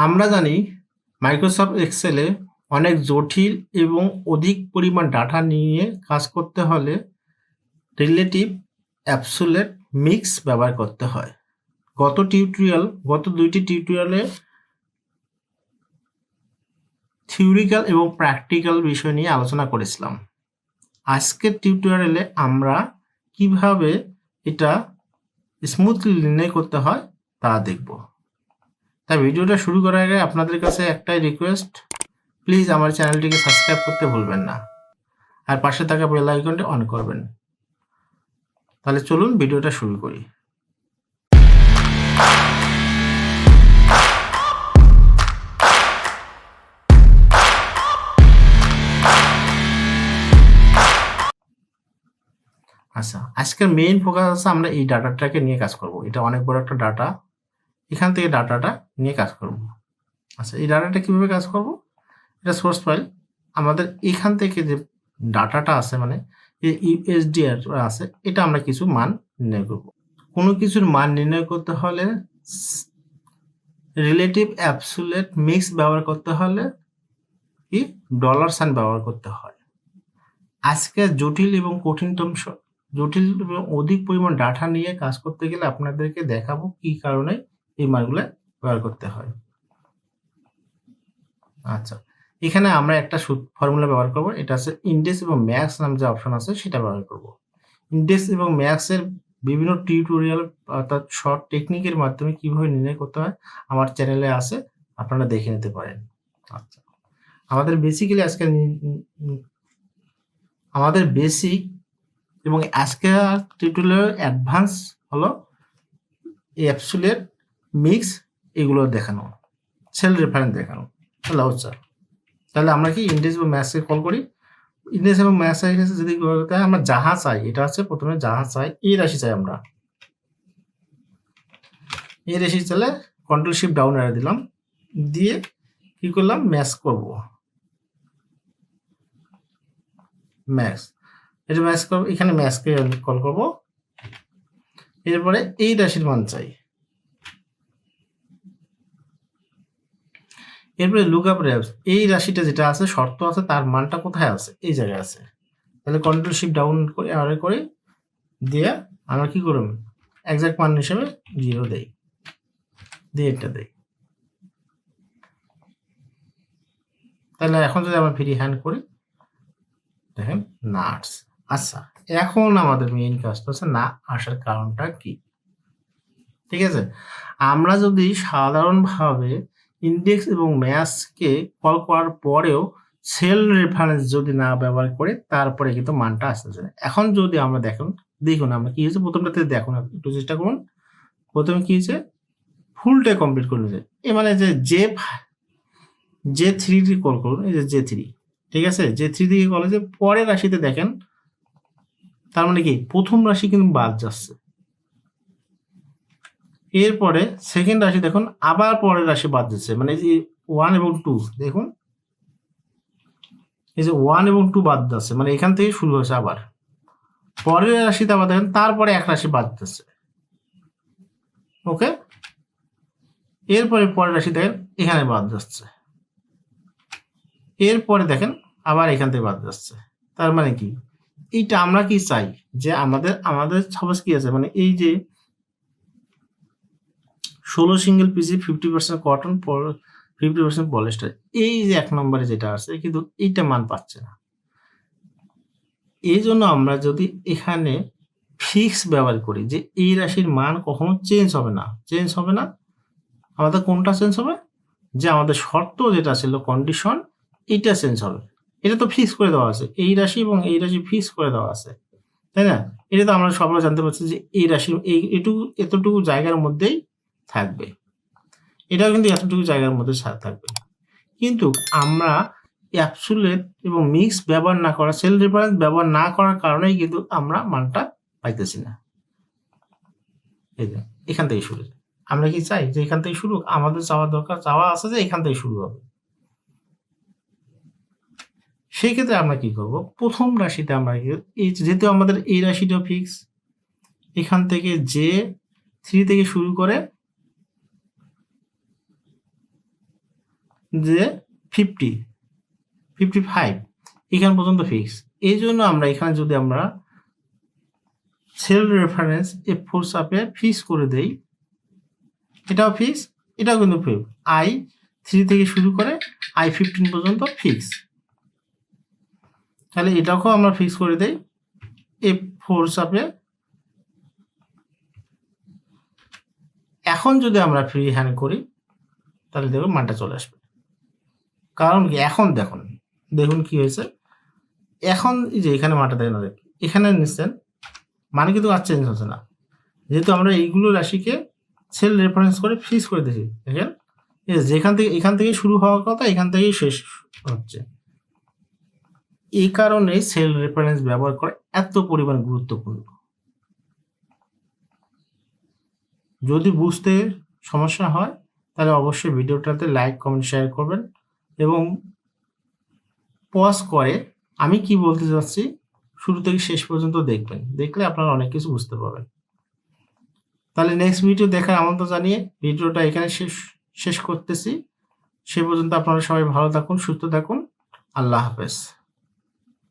আমরা জানি মাইক্রোসফট এক্সেলে অনেক জটিল এবং অধিক পরিমাণ ডাটা নিয়ে কাজ করতে হলে রিলেটিভ অ্যাপসুলেট মিক্স ব্যবহার করতে হয়। গত টিউটোরিয়াল গত দুইটি টিউটোরিয়ালে থিওরিক্যাল এবং প্র্যাকটিক্যাল বিষয় নিয়ে আলোচনা করেছিলাম। আজকের টিউটোরিয়ালে আমরা কীভাবে এটা স্মুথলি নির্ণয় করতে হয় তা দেখব। তাই ভিডিওটা শুরু করার আগে আপনাদের কাছে একটাই রিকোয়েস্ট প্লিজ আমার চ্যানেলটিকে সাবস্ক্রাইব করতে ভুলবেন না। আর পাশে থাকা বেল আইকনটি অন করবেন। তাহলে চলুন ভিডিওটা শুরু করি। আচ্ছা আজকের মেইন ফোকাস আছে আমরা এই ডাটাটাকে নিয়ে কাজ করব। এটা অনেক বড় একটা ডাটা এখান থেকে ডাটাটা নিয়ে কাজ করব। আচ্ছা এই ডাটাটা কীভাবে কাজ করব? এটা সোর্স ফাইল আমাদের এখান থেকে যে ডাটাটা আছে মানে যে ইউএসডি আছে, এটা আমরা কিছু মান নির্ণয় করব। কোনো কিছুর মান নির্ণয় করতে হলে রিলেটিভ অ্যাবসুলেট মিক্স ব্যবহার করতে হলে কি? ডলার সাইন ব্যবহার করতে হয়। আজকে জটিল এবং কঠিনতম জটিল এবং অধিক পরিমাণ ডাটা নিয়ে কাজ করতে গেলে আপনাদেরকে দেখাবো কি কারণে এই মানগুলো ব্যবহার করতে হয়। আচ্ছা এখানে আমরা একটা ফর্মুলা ব্যবহার করব। এটা আছে ইন্ডেক্স এবং ম্যাক্স নাম যে অপশন আছে, সেটা ব্যবহার করব। ইন্ডেক্স এবং ম্যাক্স এর বিভিন্ন টিউটোরিয়াল অর্থাৎ শর্ট টেকনিকের মাধ্যমে কীভাবে নির্ণয় করতে হয়, আমার চ্যানেলে আছে, আপনারা দেখে নিতে পারেন। আচ্ছা আমাদের বেসিক্যালি আজকে আমাদের বেসিক এবং আজকের টিউটোরিয়াল অ্যাডভান্স হলো অ্যাপসুলের মিক্স এগুলো দেখানো সেল রেফারেন্স দেখানো তাহলে হচ্ছে তাহলে আমরা কি ইন্ডেক্স এবং ম্যাথসকে কল করি? ইন্ডেক্স এবং ম্যাথস যদি আমরা যাহা চাই, এটা হচ্ছে প্রথমে যাহা চাই এই রাশি চাই আমরা। এই রাশি চাইলে কন্ট্রোল শিফট ডাউন এড়ে দিলাম, দিয়ে কি করলাম? ম্যাথস করব। ম্যাথস এটা ম্যাথস করব, এখানে ম্যাথসকে কল করব। এরপরে এই রাশির মান চাই। এরপরে লুক আপ র্যাপস এই রাশিটা যেটা আছে, শর্ত আছে, তার মানটা কোথায় আছে? এই জায়গায় আছে। তাহলে কন্ট্রোল শিফট ডাউন করে আর করে দিয়ে আমরা কি করব? এক্সাক্ট মান হিসেবে জিরো দেই। দিয়ে এটা দেই। তাহলে এখন যদি আমরা ফ্রি হ্যান্ড করি, দেখেন নাটস আচ্ছা এখন আমাদের মেইন কাজটা হচ্ছে না আসার কারণটা কি? ঠিক আছে? আমরা যদি সাধারণভাবে ইন্ডেক্স এবং ম্যাথসকে কল করার পরেও সেল রেফারেন্স যদি না ব্যবহার করে, তারপরে কিন্তু মানটা আসতেছে। এখন যদি আমরা দেখুন দেখুন আমরা কি হয়েছে? প্রথমটাতে দেখুন, একটু চেষ্টা করুন। প্রথমে কি হয়েছে? ফুলটা কমপ্লিট করে নিয়েছে। এ মানে যে জে জে থ্রি কল করুন, এই যে জে থ্রি ঠিক আছে? জে থ্রি দিকে কল হয়েছে। পরের রাশিতে দেখেন, তার মানে কি? প্রথম রাশি কিন্তু বাদ যাচ্ছে। এরপরে সেকেন্ড রাশি দেখুন, আবার পরের রাশি বাদ দিচ্ছে। মানে এই ওয়ান এবং টু দেখুন। এই যে ওয়ান এবং টু বাদ দিচ্ছে মানে এখান থেকে শুরু হয়েছে আবার। পরের রাশিতে আবার দেখেন, তারপরে এক রাশি বাদ দিচ্ছে। ওকে এরপরে পরের রাশি দেখেন, এখানে বাদ যাচ্ছে এরপরে দেখেন, আবার এখান থেকে বাদ যাচ্ছে তার মানে কি? এইটা আমরা কি চাই? যে আমাদের আমাদের সাপোজ কি আছে? মানে এই যে ষোলো single PC fifty percent cotton fifty percent polyester এই যে এক নম্বরে যেটা আছে, কিন্তু এইটা মান পাচ্ছে না। এই জন্য আমরা যদি এখানে ফিক্স ব্যবহার করি, যে এই রাশির মান কখনো চেঞ্জ হবে না। চেঞ্জ হবে না? আমাদের কোনটা চেঞ্জ হবে? যে আমাদের শর্ত যেটা ছিল কন্ডিশন এইটা চেঞ্জ হবে। এটা তো ফিক্স করে দেওয়া আছে। এই রাশি এবং এই রাশি ফিক্স করে দেওয়া আছে। তাই না? এটা তো আমরা সবাই জানতে পারছি যে এই রাশি, এই এটুকু, এতটুকু জায়গার মধ্যেই থাকবে। এটাও কিন্তু এতটুকু জায়গার মধ্যে থাকবে। কিন্তু আমরা অ্যাপসুলেট এবং মিক্স ব্যবহার না করা সেল রেফারেন্স ব্যবহার না করার কারণেই কিন্তু আমরা মানটা পাইতেছি না। এখান থেকে শুরু। আমরা কি চাই যে এখান থেকে শুরু আমাদের চাওয়ার দরকার, চাওয়া আছে যে এখান থেকে শুরু হবে। সেই ক্ষেত্রে আমরা কি করব? প্রথম রাশিতে আমরা এই যেহেতু আমাদের এই রাশিটা ফিক্স এখান থেকে যে থ্রি থেকে শুরু করে যে ফিফটি ফিফটি ফাইভ এখান পর্যন্ত ফিক্স এই জন্য আমরা এখানে যদি আমরা সেল রেফারেন্স এফ ফোর সাপে ফিক্স করে দেই, এটাও ফিক্স এটাও কিন্তু ফিক্স আই থ্রি থেকে শুরু করে আই ফিফটিন পর্যন্ত ফিক্স তাহলে এটাকেও আমরা ফিক্স করে দেই এফ ফোর সাপে এখন যদি আমরা ফ্রি হ্যান্ড করি, তাহলে দেখুন মানটা চলে আসবে। কারণ কি? এখন দেখুন দেখুন কি হয়েছে। এখন এই যে এখানে মানটা দেখেন এখানে নিচ্ছেন মানে কিন্তু আর চেঞ্জ হচ্ছে না। যেহেতু আমরা এইগুলো রাশিকে সেল রেফারেন্স করে ফিক্স করে দিয়েছি, দেখেন? যেখান থেকে, এখান থেকে শুরু হওয়ার কথা এখান থেকেই শেষ হচ্ছে। এই কারণে সেল রেফারেন্স ব্যবহার করা এত পরিমাণ গুরুত্বপূর্ণ। যদি বুঝতে সমস্যা হয়, তাহলে অবশ্যই ভিডিওটাতে লাইক কমেন্ট শেয়ার করবেন। এবং পজ করে, আমি কি বলতে চাচ্ছি? শুরু থেকে শেষ পর্যন্ত দেখবেন। দেখলে আপনারা অনেক কিছু বুঝতে পারবেন। তাহলে নেক্সট ভিডিও দেখার আমন্ত্রণ জানিয়ে ভিডিওটা এখানে শেষ শেষ করতেছি। সে পর্যন্ত আপনারা সবাই ভালো থাকুন, সুস্থ থাকুন। আল্লাহ হাফেজ।